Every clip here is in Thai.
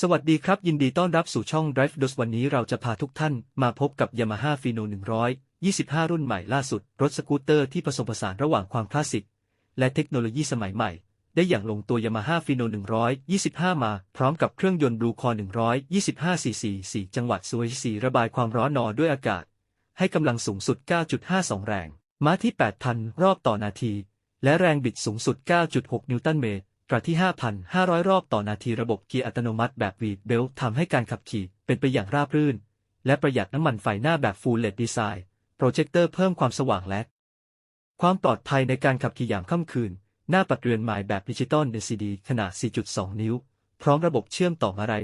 สวัสดีครับ ยินดีต้อนรับสู่ช่อง Drive d o s วันนี้เราจะพาทุกท่านมาพบกับ Yamaha Fino 125 รุ่นใหม่ล่าสุด รถสกูตเตอร์ที่ผสมผสานระหว่างความคลาสสิก และเทคโนโลยีสมัยใหม่ ได้อย่างลงตัว Yamaha Fino 125 มา พร้อมกับเครื่องยนต์ Blue Core 125 cc 4 จังหวัดสวยสีระบายความร้อนนอด้วยอากาศ ให้กำลังสูงสุด 9.52 แรง ม้าที่ 8,000 รอบต่อนาที และแรงบิดสูงสุด 9.6 นิวตันเมตร กระที่ 5,500 รอบต่อนาทีระบบเกียร์อัตโนมัติแบบวีดเบลทำให้การขับขี่เป็นไปอย่างราบรื่น และประหยัดน้ำมันไฟหน้าแบบ Full LED Design โปรเจคเตอร์เพิ่มความสว่างและ ความปลอดภัยในการขับขี่ยามค่ำคืน หน้าปัดเรือนไม้แบบดิจิตอล LCD ขนาด 4.2 นิ้ว พร้อมระบบเชื่อมต่อมาไร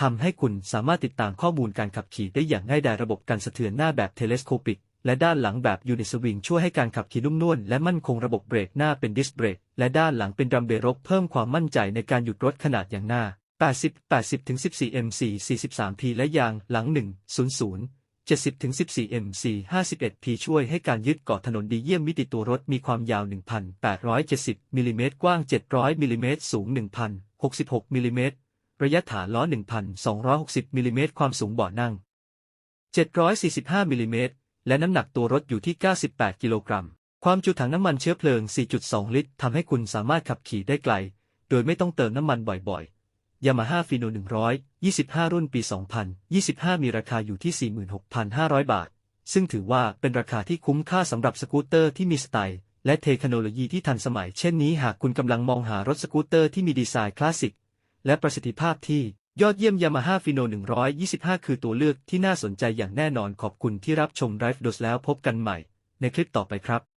ทำให้คุณสามารถติดตามข้อมูลการขับขี่ได้อย่างง่ายดายระบบการสะเทือนหน้าแบบเทเลสโคปิก และด้านหลังแบบยูนิสวิงช่วยให้การขับขี่นุ่มนวลและมั่นคงระบบเบรกหน้าเป็นดิสเบรกและด้านหลังเป็นดรัมเบรกเพิ่มความมั่นใจในการหยุดรถขนาดอย่างหน้า 80 80ถึง14 MC 43 P และยางหลัง 1 00 70ถึง14 MC 51 P ช่วยให้การยึดเกาะถนนดีเยี่ยมมิติตัวรถมีความยาว 1,870มิลิเมตรกว้าง 700มิลลิเมตรสูง 1,066มิลลิเมตรระยะฐานล้อ 1,260มิลลิเมตรความสูงเบาะนั่ง 745มิลิเมตร และน้ำหนักตัวรถอยู่ที่ 98 กิโลกรัม ความจุถังน้ำมันเชื้อเพลิง 4.2 ลิตรทำให้คุณสามารถขับขี่ได้ไกล โดยไม่ต้องเติมน้ำมันบ่อยๆ Yamaha Fino 125 รุ่นปี 2025 มีราคาอยู่ที่ 46,500 บาท ซึ่งถือว่าเป็นราคาที่คุ้มค่าสำหรับสกูตเตอร์ที่มีสไตล์และเทคโนโลยีที่ทันสมัยเช่นนี้หากคุณกำลังมองหารถสกูตเตอร์ที่มีดีไซน์คลาสสิกและประสิทธิภาพที่ ยอดเยี่ยมยามาฮ่าฟิโน125 คือตัวเลือกที่น่าสนใจอย่างแน่นอนขอบคุณที่รับชม Drive Dos แล้วพบกันใหม่ในคลิปต่อไปครับ